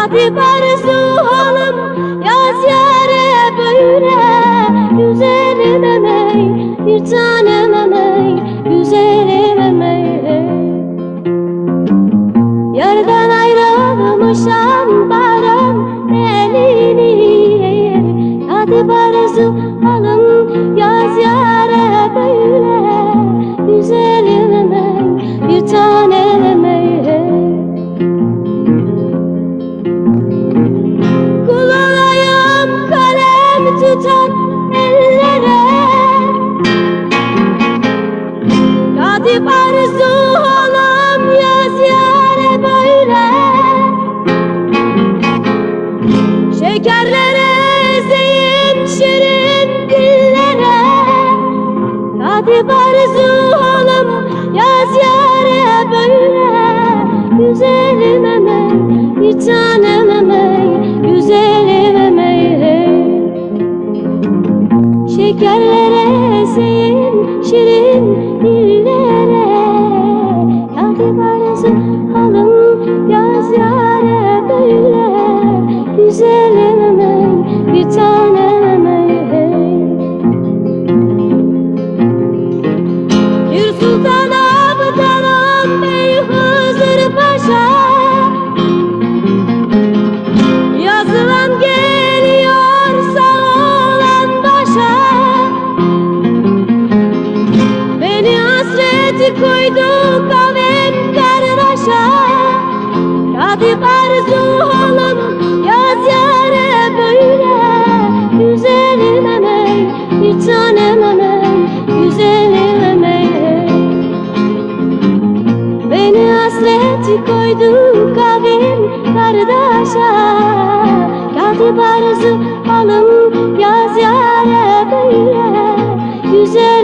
Habib arzu halım yaz yere böyle. Güzelim emey bir tanem emey Güzelim emey Yerden ayrılmışam barem Kadip arzu olam yaz yare böyle Şekerlere ezeyim şirin dillere. Kadip arzu olam yaz yare böyle Güzelim emey bir tanem emey Güzelim emey Şekerlere ezeyim şirin dillere koyduk avenler aşa Radip arzu halam yaz yare böyle. Güzelim emey, bir tanem emey, güzelim emey Beni hasreti koyduk avin kardeşa Radip arzu halam yaz yare böyle. Güzel